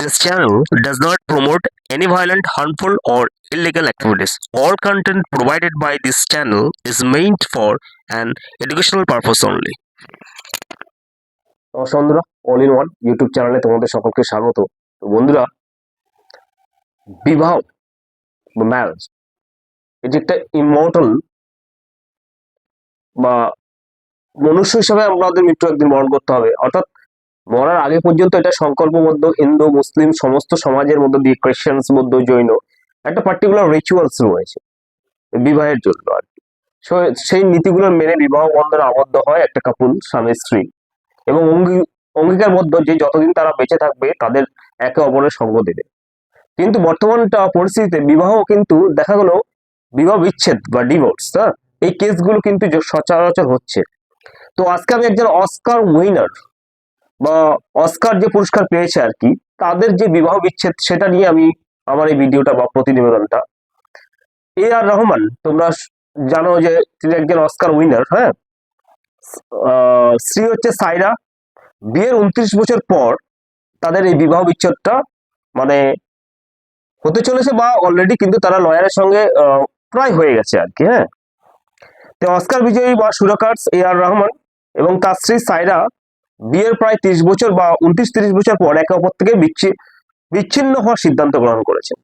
This channel does not promote any violent, harmful, or illegal activities. All content provided by this channel is meant for an educational purpose only. বন্ধুরা all in one YouTube চ্যানেলে তোমাদের সকলকে স্বাগত তো বন্ধুরা বিবাহ বা marriage এটি একটা ইমর্টাল বা মনুষ্য হিসাবে আমাদের মৃত্যু একদিন বরণ করতে হবে অর্থাৎ মরার আগে পর্যন্ত এটা সংকল্পবদ্ধ হিন্দু, মুসলিম, সমস্ত সমাজের মধ্যে দিয়ে খ্রিস্টানস বৌদ্ধ, জৈন একটা পার্টিকুলার রিচুয়ালস রয়েছে বিবাহের জন্য আর কি। সেই নীতিগুলো মেনে বিবাহ বন্ধনে আবদ্ধ হয় একটা কাপুল স্বামী, স্ত্রী। এবং অঙ্গী- অঙ্গীকারবদ্ধ যে যতদিন তারা বেঁচে থাকবে, তাদের একে অপরের সঙ্গ দেবে। কিন্তু বর্তমানটা পরিস্থিতিতে বিবাহ কিন্তু দেখা গেল বিবাহ বিচ্ছেদ বা ডিভোর্স হ্যাঁ? এই কেসগুলো কিন্তু সচরাচর হচ্ছে। তো আজকে আমি একজন অস্কার উইনার বা অস্কার যে পুরস্কার পেয়েছে আর কি, তাদের যে বিবাহ বিচ্ছেদ সেটা নিয়ে আমি আমার এই ভিডিওটা বা প্রতিনিবেদনটা। এ আর রহমান, তোমরা জানো যে তিনি একজন অস্কার উইনার হ্যাঁ? স্ত্রী হচ্ছে সাইরা। বিয়ের উনত্রিশ বছর পর তাদের এই বিবাহ বিচ্ছেদটা মানে হতে চলেছে বা অলরেডি কিন্তু তারা লয়ারের সঙ্গে প্রায় হয়ে গেছে আর কি হ্যাঁ? তো অস্কার বিজয়ী বা সুরকার্স এ আর রহমান এবং তার স্ত্রী সাইরা বিয়ের প্রায় তিরিশ বছর বা উনত্রিশ তিরিশ বছর পর একে অপর থেকে বিচ্ছি- বিচ্ছিন্ন হওয়ার সিদ্ধান্ত গ্রহণ করেছেন।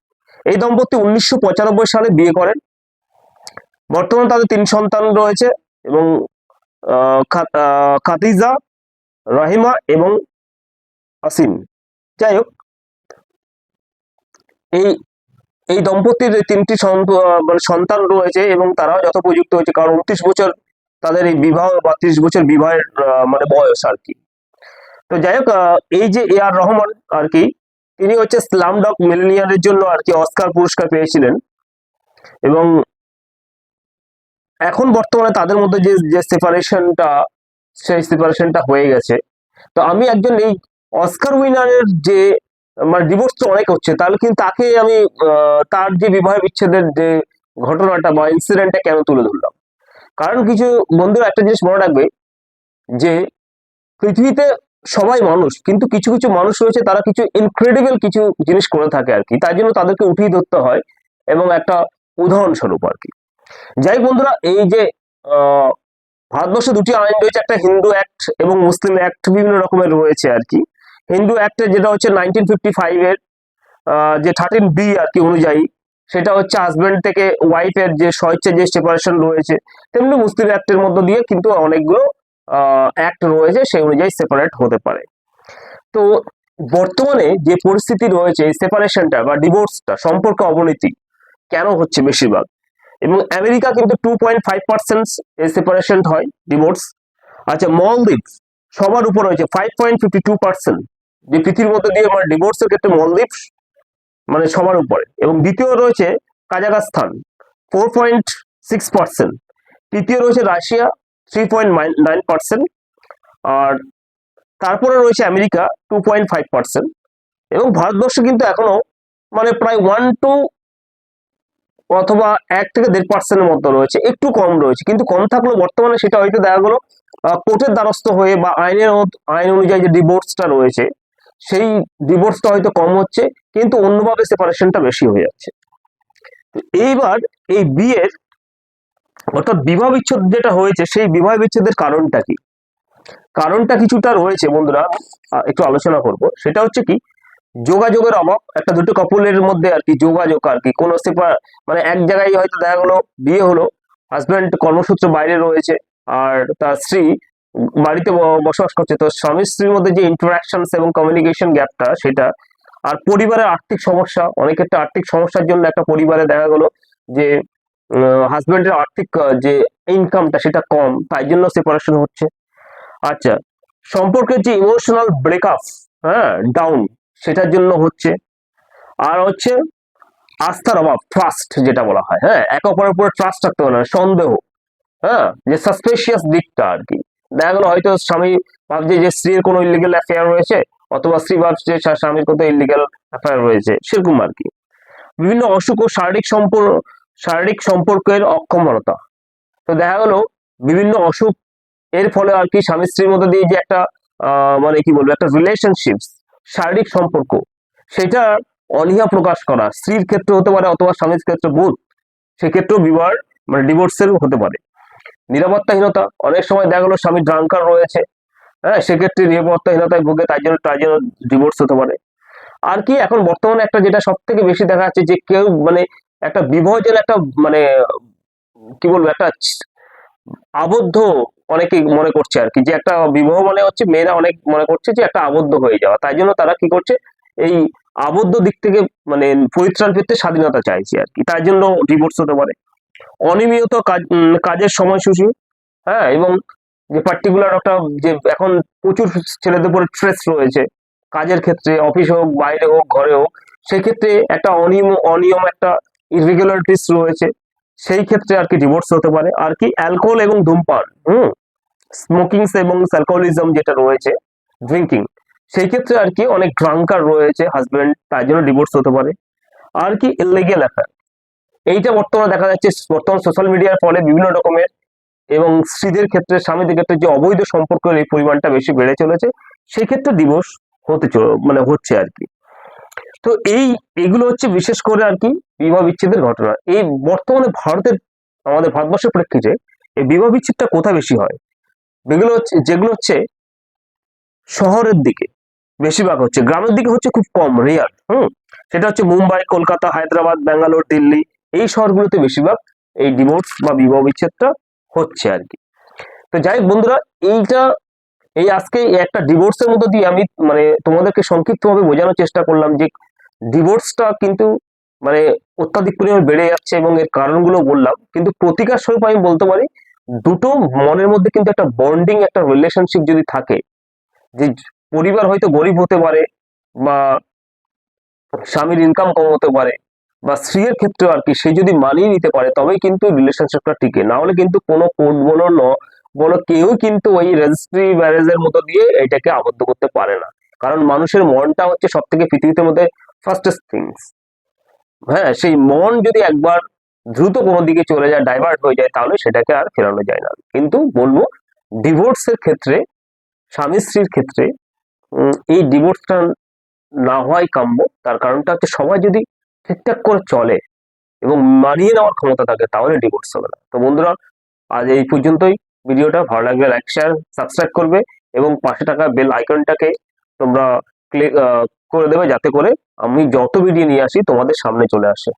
এই দম্পতি উনিশশো পঁচানব্বই সালে বিয়ে করেন। বর্তমানে তাদের তিন সন্তান রয়েছে এবং আহ, খা- আহ, খাদিজা রহিমা এবং আসিম। যাই হোক এই এই দম্পতির তিনটি মানে সন্তান রয়েছে এবং তারাও যথোপযুক্ত হয়েছে। কারণ উনত্রিশ বছর তাদের এই বিবাহ বা ত্রিশ বছর বিবাহের মানে বয়স আর কি। তো যাই হোক এই যে এ আর রহমান আর কি, তিনি হচ্ছে স্লাম ডগ মিলেনিয়ারের জন্য আর কি অস্কার পুরস্কার পেয়েছিলেন। এবং এখন বর্তমানে তাদের মধ্যে যে যে সেপারেশনটা সেই সেপারেশনটা হয়ে গেছে। তো আমি একজন এই অস্কার উইনারের যে মানে ডিভোর্স তো অনেক হচ্ছে, তাহলে কিন্তু তাকে আমি তার যে বিবাহ বিচ্ছেদের যে ঘটনাটা বা ইনসিডেন্টটা কেন তুলে ধরলাম? কারণ কিছু বন্ধুরা একটা জিনিস মনে রাখবে যে, পৃথিবীতে সবাই মানুষ কিন্তু কিছু কিছু মানুষ রয়েছে তারা কিছু ইনক্রেডিবল কিছু জিনিস করে থাকে আর কি। তাই জন্য তাদেরকে উঠিয়ে ধরতে হয় এবং একটা উদাহরণস্বরূপ আর কি। যাই বন্ধুরা এই যে ভারতবর্ষে দুটি আইন রয়েছে একটা হিন্দু অ্যাক্ট এবং মুসলিম অ্যাক্ট বিভিন্ন রকমের রয়েছে আর কি। হিন্দু অ্যাক্টে যেটা হচ্ছে নাইনটিন ফিফটি ফাইভের যে থার্টিন বি আর কি অনুযায়ী সেটা হচ্ছে হাজব্যান্ড থেকে ওয়াইফের যে স্বেচ্ছা যে সেপারেশন রয়েছে তেমনি মুসলিম অ্যাক্টের মধ্য দিয়ে কিন্তু অনেকগুলো অ্যাক্ট রয়েছে সেই অনুযায়ী সেপারেট হতে পারে। তো বর্তমানে যে পরিস্থিতি রয়েছে সেপারেশনটা বা ডিভোর্সটা সম্পর্ক অবনতি কেন হচ্ছে বেশিরভাগ? এবং আমেরিকা কিন্তু two point five percent separation হয় ডিভোর্স আচ্ছা মলদ্বীপ সবার উপর রয়েছে five point fifty two percent যে পৃথিবীর মধ্যে দিয়ে মানে ডিভোর্সের ক্ষেত্রে মলদ্বীপ মানে সবার উপরে। এবং দ্বিতীয় রয়েছে Kazakhstan four point six percent তৃতীয় রয়েছে Russia three point nine percent আর তারপরে রয়েছে America two point five percent এবং ভারতবর্ষ কিন্তু এখনও মানে প্রায় ওয়ান টু অথবা এক থেকে দেড় পার্সেন্টের মতো রয়েছে, একটু কম রয়েছে, কিন্তু কম থাকলেও বর্তমানে সেটা হয়তো দেখা গেলো কোর্টের দ্বারস্থ হয়ে বা আইনের আইন অনুযায়ী যে ডিভোর্সটা রয়েছে, সেই ডিভোর্সটা হয়তো কম হচ্ছে, কিন্তু অন্যভাবে সেপারেশনটা বেশি হয়ে যাচ্ছে। এইবার এই বিয়ের অর্থাৎ বিবাহ বিচ্ছেদ যেটা হয়েছে, সেই বিবাহ বিচ্ছেদের কারণটা কি? কারণটা কিছুটা রয়েছে বন্ধুরা একটু আলোচনা করব। সেটা হচ্ছে কি, যোগাযোগের অভাব, একটা দুটো কাপলের মধ্যে আর কি যোগাযোগ আর কি। কোনো সেপা মানে এক জায়গায় হয়তো দেখা গেলো, বিয়ে হলো হাজব্যান্ড কর্মসূত্রে বাইরে রয়েছে, আর তার স্ত্রী বাড়িতে বসবাস করছে। তো স্বামী স্ত্রীর মধ্যে যে ইন্টারাকশন এবং কমিউনিকেশন গ্যাপটা সেটা, আর পরিবারের আর্থিক সমস্যা অনেক ক্ষেত্রে আর্থিক সমস্যার জন্য একটা পরিবারে দেখা গেলো যে হাজব্যান্ডের আর্থিক যে ইনকামটা সেটা কম, তাই জন্য সেপারেশন হচ্ছে। আচ্ছা সম্পর্কের যে ইমোশনাল ব্রেকআপ হ্যাঁ ডাউন সেটার জন্য হচ্ছে। আর হচ্ছে আস্থার অভাব ট্রাস্ট যেটা বলা হয় হ্যাঁ একে অপরের উপরে ট্রাস্ট রাখতে পারে না, সন্দেহ হ্যাঁ যে সাসপেশিয়াস দিকটা আর কি। দেখা গেলো হয়তো স্বামী ভাবছে যে স্ত্রীর কোনো ইলিগেল অ্যাফেয়ার রয়েছে, অথবা স্ত্রী ভাবছে স্বা- স্বামীর কত ইলিগেল অ্যাফেয়ার রয়েছে, সেরকম আর কি। বিভিন্ন অসুখ ও শারীরিক সম্পর্ক শারীরিক সম্পর্কের অক্ষমতা। তো দেখা গেলো, বিভিন্ন অসুখ, এর ফলে আর কি স্বামী স্ত্রীর মধ্যে দিয়ে যে একটা মানে কি বলব, একটা রিলেশনশিপ শারীরিক সম্পর্ক, সেটা অনীহা প্রকাশ করা, স্ত্রীর ক্ষেত্রে হতে পারে অথবা স্বামীর ক্ষেত্রে বোধ সেক্ষেত্রেও বিবাহ মানে ডিভোর্সের হতে পারে। নিরাপত্তাহীনতা, অনেক সময় দেখা গেলো স্বামী ড্রাঙ্কার রয়েছে হ্যাঁ সেক্ষেত্রে নিরাপত্তাহীনতায় ভোগে তাই জন্য তাই জন্য ডিভোর্স হতে পারে। আর কি এখন বর্তমানে একটা যেটা সব থেকে বেশি দেখা যাচ্ছে যে কেউ মানে একটা বিবাহ যেন একটা মানে কি বলব, একটা আবদ্ধ অনেকে মনে করছে আর কি। যে একটা বিবাহ মানে হচ্ছে মেয়েরা অনেক মনে করছে যে একটা আবদ্ধ হয়ে যাওয়া। তাই জন্য তারা কি করছে, এই আবদ্ধ দিক থেকে মানে পরিত্রাণ পেতে স্বাধীনতা চাইছে আর কি। তার জন্য ডিভোর্স হতে পারে। অনিয়মিত কাজ কাজের সময়সূচি হ্যাঁ এবং যে পার্টিকুলার একটা যে এখন প্রচুর ছেলেদের উপরে স্ট্রেস রয়েছে, কাজের ক্ষেত্রে অফিস হোক, বাইরে হোক, ঘরে হোক, সেক্ষেত্রে একটা অনিয়ম অনিয়ম একটা ইরেগুলারিটিস রয়েছে, সেই ক্ষেত্রে আর কি ডিভোর্স হতে পারে। আর কি অ্যালকোহল এবং ধূমপান, হুম? স্মোকিং এবং অ্যালকোহলিজম যেটা রয়েছে ড্রিঙ্কিং সেই ক্ষেত্রে আর কি অনেক ড্রাঙ্কার রয়েছে হাজবেন্ড তার জন্য ডিভোর্স হতে পারে। আর কি ইলিগেল অ্যাফেয়ার এইটা বর্তমানে দেখা যাচ্ছে বর্তমান সোশ্যাল মিডিয়ার ফলে বিভিন্ন রকমের এবং স্ত্রীদের ক্ষেত্রে, স্বামীদের ক্ষেত্রে যে অবৈধ সম্পর্কের এই পরিমাণটা বেশি বেড়ে চলেছে সেই ক্ষেত্রে ডিভোর্স হতে মানে হচ্ছে আর কি। তো এই, এগুলো হচ্ছে বিশেষ করে আর কি বিবাহ বিচ্ছেদের ঘটনা। এই বর্তমানে ভারতের, আমাদের ভারতবর্ষের প্রেক্ষিতে এই বিবাহ বিচ্ছেদটা কোথায় বেশি হয়? যেগুলো হচ্ছে যেগুলো হচ্ছে শহরের দিকে বেশিরভাগ হচ্ছে, গ্রামের দিকে হচ্ছে খুব কম রেয়ার হুম? সেটা হচ্ছে মুম্বাই, কলকাতা, হায়দ্রাবাদ, ব্যাঙ্গালোর, দিল্লি, এই শহরগুলোতে বেশিরভাগ এই ডিভোর্স বা বিবাহ বিচ্ছেদটা হচ্ছে আর কি। তো যাই বন্ধুরা, এইটা, এই আজকে একটা ডিভোর্সের মধ্যে দিয়ে আমি মানে তোমাদেরকে সংক্ষিপ্তভাবে বোঝানোর চেষ্টা করলাম যে ডিভোর্সটা কিন্তু মানে অত্যাধিক পরিমাণে বেড়ে যাচ্ছে এবং এর কারণগুলো বললাম। কিন্তু প্রতিকার স্বরূপ আমি বলতে পারি, দুটো মনের মধ্যে কিন্তু একটা বন্ডিং একটা রিলেশনশিপ যদি থাকে, যে পরিবার হয়তো গরিব হতে পারে বা স্বামীর ইনকাম কম হতে পারে বা স্ত্রীর ক্ষেত্রে আর কি সে যদি মানিয়ে নিতে পারে, তবেই কিন্তু রিলেশনশিপটা টিকে। না হলে কিন্তু কোনো কোর্ট বলো ন, বলো কেউ কিন্তু ওই রেজিস্ট্রি ম্যারেজের মতো দিয়ে এটাকে আবদ্ধ করতে পারে না। কারণ মানুষের মনটা হচ্ছে সব থেকে পৃথিবীর মধ্যে ফার্স্টেস্ট থিংস হ্যাঁ সেই মন যদি একবার দ্রুত কোনো দিকে চলে যায় ডাইভার্ট হয়ে যায়, তাহলে সেটাকে আর ফেরানো যায় না। কিন্তু বলব ডিভোর্সের ক্ষেত্রে, স্বামী স্ত্রীর ক্ষেত্রে এই ডিভোর্সটা না হওয়াই কাম্য। তার কারণটা হচ্ছে, সবাই যদি ঠিকঠাক করে চলে এবং মানিয়ে নেওয়ার ক্ষমতা থাকে, তাহলে ডিভোর্স হবে না। তো বন্ধুরা, আজ এই পর্যন্তই। ভিডিওটা ভালো লাগলে লাইক শেয়ার সাবস্ক্রাইব করবে এবং পাশে থাকা বেল আইকনটাকে তোমরা করে দেবে যাতে করে আমি যত ভিডিও নিয়ে আসি তোমাদের সামনে চলে আসে।